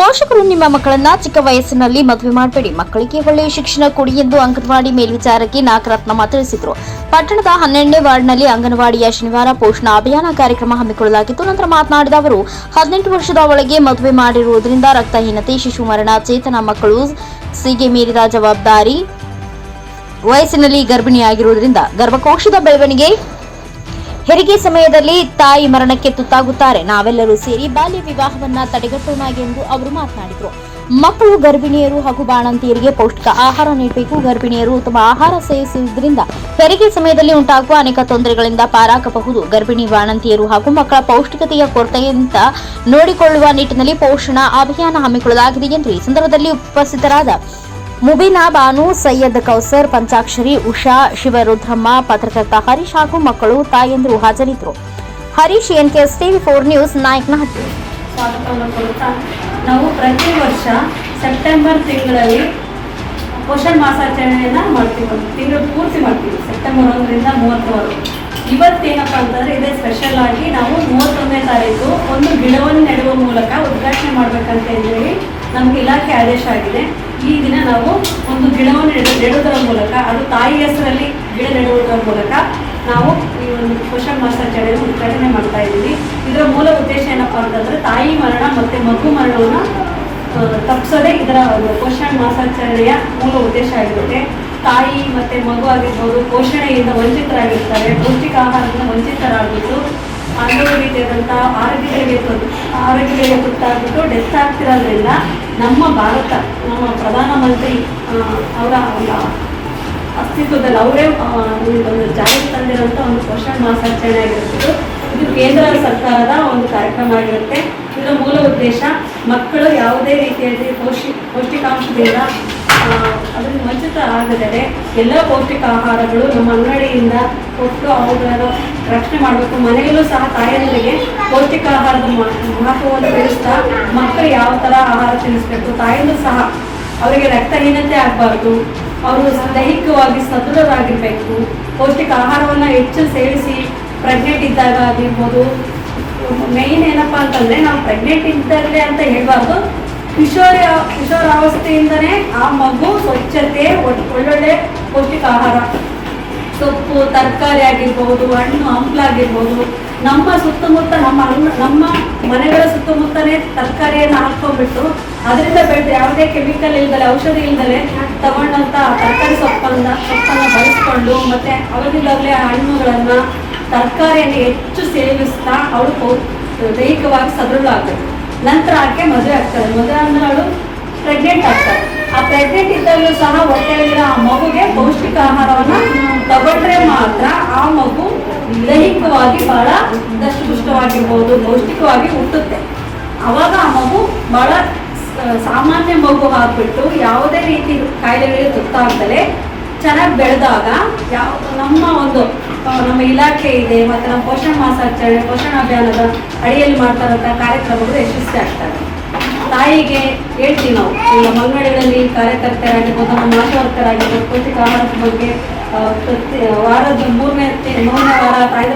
ಪೋಷಕರು ನಿಮ್ಮ ಮಕ್ಕಳನ್ನ ಚಿಕ್ಕ ವಯಸ್ಸಿನಲ್ಲಿ ಮದುವೆ ಮಾಡಬೇಡಿ. ಮಕ್ಕಳಿಗೆ ಒಳ್ಳೆಯ ಶಿಕ್ಷಣ ಕೊಡಿ ಎಂದು ಅಂಗನವಾಡಿ ಮೇಲ್ವಿಚಾರಕಿ ನಾಗರತ್ನಮ್ಮ ತಿಳಿಸಿದರು. ಪಟ್ಟಣದ ಹನ್ನೆರಡನೇ ವಾರ್ಡ್ನಲ್ಲಿ ಅಂಗನವಾಡಿಯ ಶನಿವಾರ ಪೋಷಣ ಅಭಿಯಾನ ಕಾರ್ಯಕ್ರಮ ಹಮ್ಮಿಕೊಳ್ಳಲಾಗಿತ್ತು. ನಂತರ ಮಾತನಾಡಿದ ಅವರು, ಹದಿನೆಂಟು ವರ್ಷದ ಒಳಗೆ ಮದುವೆ ಮಾಡಿರುವುದರಿಂದ ರಕ್ತಹೀನತೆ, ಶಿಶು ಮರಣ, ಚೇತನ ಮಕ್ಕಳು ಸಿಗೆ ಮೀರಿದ ಜವಾಬ್ದಾರಿ ವಯಸ್ಸಿನಲ್ಲಿ ಗರ್ಭಿಣಿಯಾಗಿರುವುದರಿಂದ ಗರ್ಭಕೋಶದ ಬೆಳವಣಿಗೆ ಹೆರಿಗೆ ಸಮಯದಲ್ಲಿ ತಾಯಿ ಮರಣಕ್ಕೆ ತುತ್ತಾಗುತ್ತಾರೆ. ನಾವೆಲ್ಲರೂ ಸೇರಿ ಬಾಲ್ಯ ವಿವಾಹವನ್ನ ತಡೆಗಟ್ಟೋಣ ಎಂದು ಅವರು ಮಾತನಾಡಿದರು. ಮಕ್ಕಳು ಗರ್ಭಿಣಿಯರು ಹಾಗೂ ಬಾಣಂತಿಯರಿಗೆ ಪೌಷ್ಟಿಕ ಆಹಾರ ನೀಡಬೇಕು. ಗರ್ಭಿಣಿಯರು ಉತ್ತಮ ಆಹಾರ ಸೇವಿಸುವುದರಿಂದ ಹೆರಿಗೆ ಸಮಯದಲ್ಲಿ ಉಂಟಾಗುವ ಅನೇಕ ತೊಂದರೆಗಳಿಂದ ಪಾರಾಗಬಹುದು. ಗರ್ಭಿಣಿ ಬಾಣಂತಿಯರು ಹಾಗೂ ಮಕ್ಕಳ ಪೌಷ್ಟಿಕತೆಯ ಕೊರತೆಯಿಂದ ನೋಡಿಕೊಳ್ಳುವ ನಿಟ್ಟಿನಲ್ಲಿ ಪೋಷಣ ಅಭಿಯಾನ ಹಮ್ಮಿಕೊಳ್ಳಲಾಗಿದೆ ಎಂದು ಈ ಸಂದರ್ಭದಲ್ಲಿ ಉಪಸ್ಥಿತರಾದ ಮುಬೀನಾ ಬಾನು, ಸೈಯದ್ ಕೌಸರ್, ಪಂಚಾಕ್ಷರಿ, ಉಷಾ, ಶಿವರುದ್ರಮ್ಮ, ಪತ್ರಕರ್ತ ಹರೀಶ್ ಹಾಗೂ ಮಕ್ಕಳು, ತಾಯಂದಿರು ಹಾಜರಿದ್ದರು. Harish N NKS TV four news, Nayakanahatti. ನಾವು ಪ್ರತಿ ವರ್ಷ ಸೆಪ್ಟೆಂಬರ್ ತಿಂಗಳಲ್ಲಿ ಪೋಷಣ್ ಮಾಸಾಚರಣೆಯನ್ನು ಮಾಡ್ತೀವಿ. ತಿಂಗಳು ಪೂರ್ತಿ ಮಾಡ್ತೀವಿ, ಸೆಪ್ಟೆಂಬರ್ ಒಂದರಿಂದ ಮೂವತ್ತರವರೆಗೂ. ಇವತ್ತೇನಪ್ಪ ಅಂತಂದ್ರೆ, ಇದೇ ಸ್ಪೆಷಲ್ ಆಗಿ ನಾವು ಮೂವತ್ತೊಂದನೇ ತಾರೀಕು ಒಂದು ಗಿಡವನ್ನು ನೆಡುವ ಮೂಲಕ ಉದ್ಘಾಟನೆ ಮಾಡಬೇಕಂತ ಹೇಳಿ ನಮಗೆ ಇಲಾಖೆ ಆದೇಶ ಆಗಿದೆ. ಈ ದಿನ ನಾವು ಒಂದು ಗಿಡವನ್ನು ನೆಡು, ನೆಡುವುದರ ಮೂಲಕ, ಅದು ತಾಯಿ ಹೆಸರಲ್ಲಿ ಗಿಡ ನೆಡುವುದರ ಮೂಲಕ ನಾವು ಈ ಒಂದು ಪೋಷಣ್ ಮಾಸಾಚರಣೆಯನ್ನು ಉದ್ಘಾಟನೆ ಮಾಡ್ತಾ ಇದ್ದೀವಿ. ಇದರ ಮೂಲ ಉದ್ದೇಶ ಏನಪ್ಪ ಅಂತಂದ್ರೆ ತಾಯಿ ಮರಣ ಮತ್ತೆ ಮಗು ಮರಣವನ್ನು ತಪ್ಪಿಸೋದೇ ಇದರ ಒಂದು ಪೋಷಣ್ ಮಾಸಾಚರಣೆಯ ಮೂಲ ಉದ್ದೇಶ ಆಗಿರುತ್ತೆ. ತಾಯಿ ಮತ್ತೆ ಮಗು ಆಗಿರ್ಬೋದು, ಪೋಷಣೆಯಿಂದ ವಂಚಿತರಾಗಿರ್ತಾರೆ, ಪೌಷ್ಟಿಕ ಆಹಾರದಿಂದ ವಂಚಿತರಾಗಿದ್ದು ಹಲವು ರೀತಿಯಾದಂಥ ಆರೋಗ್ಯಗಳಿಗೆ ಆರೋಗ್ಯಗಳಿಗೆ ತುತ್ತಾಗ್ಬಿಟ್ಟು ಡೆತ್ ಆಗ್ತಿರೋದ್ರಿಂದ ನಮ್ಮ ಭಾರತ, ನಮ್ಮ ಪ್ರಧಾನಮಂತ್ರಿ ಅವರ ಒಂದು ಅಸ್ತಿತ್ವದಲ್ಲಿ ಅವರೇ ಒಂದು ಜಾರಿಗೆ ತಂದಿರುವಂಥ ಒಂದು ಪೋಷಣ್ ಮಾಸಾಚರಣೆ ಆಗಿರ್ಬೋದು. ಇದು ಕೇಂದ್ರ ಸರ್ಕಾರದ ಒಂದು ಕಾರ್ಯಕ್ರಮ ಆಗಿರುತ್ತೆ. ಇದರ ಮೂಲ ಉದ್ದೇಶ ಮಕ್ಕಳು ಯಾವುದೇ ರೀತಿಯಲ್ಲಿ ಪೌಷ್ಟಿ ಪೌಷ್ಟಿಕಾಂಶದಿಂದ ವಂಚಿತ ಆಗದರೆ ಎಲ್ಲ ಪೌಷ್ಟಿಕ ಆಹಾರಗಳು ನಮ್ಮ ಅಂಗಡಿಯಿಂದ ಕೊಟ್ಟು ಅವುಗಳನ್ನು ರಕ್ಷಣೆ ಮಾಡಬೇಕು. ಮನೆಯಲ್ಲೂ ಸಹ ತಾಯಂದಿರಿಗೆ ಪೌಷ್ಟಿಕ ಆಹಾರದ ಮಹತ್ವವನ್ನು ತಿಳಿಸ್ತಾ ಮಕ್ಕಳು ಯಾವ ಥರ ಆಹಾರ ತಿನ್ನಿಸ್ಬೇಕು. ತಾಯಂದು ಸಹ ಅವರಿಗೆ ರಕ್ತಹೀನತೆ ಆಗಬಾರ್ದು. ಅವರು ದೈಹಿಕವಾಗಿ ಸದೃಢರಾಗಿರಬೇಕು. ಪೌಷ್ಟಿಕ ಆಹಾರವನ್ನು ಹೆಚ್ಚು ಸೇವಿಸಿ ಪ್ರೆಗ್ನೆಂಟ್ ಇದ್ದಾಗ ಆಗಿರ್ಬೋದು. ಮೇಯ್ನ್ ಏನಪ್ಪ ಅಂತಂದರೆ ನಾವು ಪ್ರೆಗ್ನೆಂಟ್ ಇದ್ದಾಗಲೇ ಅಂತ ಹೇಳ್ಬಾರ್ದು. ಕಿಶೋರ ಕಿಶೋರಾವಸ್ಥೆಯಿಂದನೇ ಆ ಮಗು ಸ್ವಚ್ಛತೆ ಒಳ್ಳೊಳ್ಳೆ ಪೌಷ್ಟಿಕ ಆಹಾರ ಸೊಪ್ಪು, ತರಕಾರಿ ಆಗಿರ್ಬೋದು, ಹಣ್ಣು ಹಂಪ್ಲಾಗಿರ್ಬೋದು ನಮ್ಮ ಸುತ್ತಮುತ್ತ ನಮ್ಮ ನಮ್ಮ ಮನೆಗಳ ಸುತ್ತಮುತ್ತನೇ ತರಕಾರಿಯನ್ನು ಹಾಕೊಂಡ್ಬಿಟ್ಟು ಅದರಿಂದ ಬೆಳೆದು ಯಾವುದೇ ಕೆಮಿಕಲ್ ಇಲ್ದಲೆ, ಔಷಧಿ ಇಲ್ದಲೆ ತಗೊಂಡಂತ ತರಕಾರಿ ಸೊಪ್ಪನ್ನ ಸೊಪ್ಪನ್ನು ಬಳಸ್ಕೊಂಡು ಮತ್ತೆ ಆ ಹಣ್ಣುಗಳನ್ನು ತರಕಾರಿಯನ್ನು ಹೆಚ್ಚು ಸೇವಿಸ್ತಾ, ಅವಳು ದೈಹಿಕವಾಗಿ ಸದೃಢ ಆಗಬೇಕು. ನಂತರ ಆಕೆ ಮದುವೆ ಆಗ್ತಾಳೆ ಮದುವೆ ಅಂದ್ರೆ ಅವಳು ಪ್ರೆಗ್ನೆಂಟ್ ಆಗ್ತಾಳೆ. ಆ ಪ್ರೆಗ್ನೆಂಟ್ ಇದ್ದಾಗಲೂ ಸಹ ಹೊಟ್ಟೆಯಲ್ಲಿರೋ ಆ ಮಗುಗೆ ಪೌಷ್ಟಿಕ ಆಹಾರವನ್ನು ತಗೊಂಡ್ರೆ ಮಾತ್ರ ಆ ಮಗು ದೈಹಿಕವಾಗಿ ಬಹಳ ದಷ್ಟಪುಷ್ಟವಾಗಿರ್ಬೋದು, ಪೌಷ್ಟಿಕವಾಗಿ ಹುಟ್ಟುತ್ತೆ. ಅವಾಗ ಆ ಮಗು ಬಹಳ ಸಾಮಾನ್ಯ ಮಗು ಆಗ್ಬಿಟ್ಟು ಯಾವುದೇ ರೀತಿ ಕಾಯಿಲೆಗಳಿಗೆ ತುತ್ತಾಗ್ದಲೆ ಚೆನ್ನಾಗಿ ಬೆಳೆದಾಗ ಯಾವ ನಮ್ಮ ಒಂದು ನಮ್ಮ ಇಲಾಖೆ ಇದೆ, ಮತ್ತು ನಮ್ಮ ಪೋಷಣ ಮಾಸಾಚರಣೆ, ಪೋಷಣ ಅಭಿಯಾನದ ಅಡಿಯಲ್ಲಿ ಮಾಡ್ತಾರಂಥ ಕಾರ್ಯಕ್ರಮಗಳು ಯಶಸ್ವಿ ಆಗ್ತವೆ. ತಾಯಿಗೆ ಹೇಳ್ತೀವಿ ನಾವು, ಈಗ ಮಂಗಳಿಗಳಲ್ಲಿ ಕಾರ್ಯಕರ್ತರಾಗಿರ್ಬೋದು, ನಮ್ಮ ಆಶಾ ವರ್ಕರ್ ಆಗಿರ್ಬೋದು ಪೌಷ್ಟಿಕ ಆಹಾರದ ಬಗ್ಗೆ ಪ್ರತಿ ವಾರದ ಮೂರನೇ ಮೂರನೇ ವಾರ ತಾಯಿ